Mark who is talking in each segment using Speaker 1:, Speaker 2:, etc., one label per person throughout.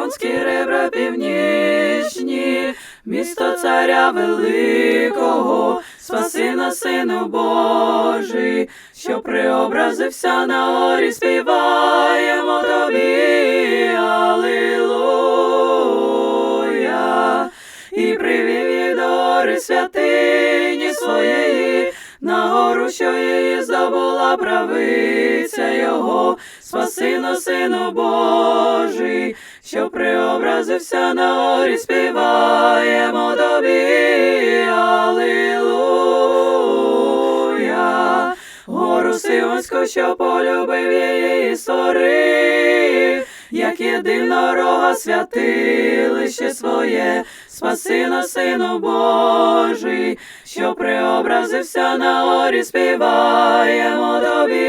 Speaker 1: Київські ребра північні, місто царя великого, спаси на сину Божий, що преобразився на горі, співаємо тобі, Алілуя, і привів її до гори святині своєї, на гору, що її здобула правиця його, спаси на сину Божий, що преобразився на горі, співаємо тобі, Алілуя, гору Сионську, що полюбив її і створив, як єдинорога святилище своє, спаси на сину Божий, що преобразився на горі, співаємо тобі,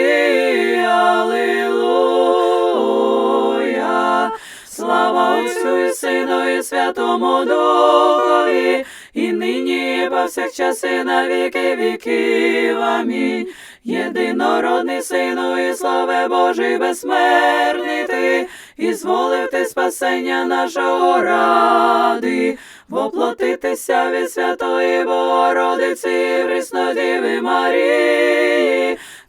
Speaker 1: Отцю і Сину і Святому Духові, і нині і повсякчас і на віки віків. Амінь. Єдинородний Сину і слави Божий безсмертний ти, і зволив ти спасення нашого ради, воплотитися від Святої Богородиці, Преснодіви Марії,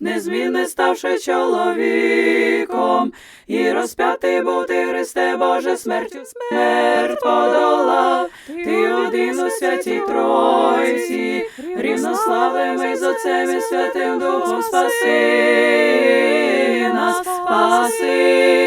Speaker 1: незмінне ставши чоловіком, і розп'ятий був ти, Христе Боже, смертю. Смерть подолав, ти один у святій Тройці, рівнославимий з Отцем і Святим Духом спаси нас, спаси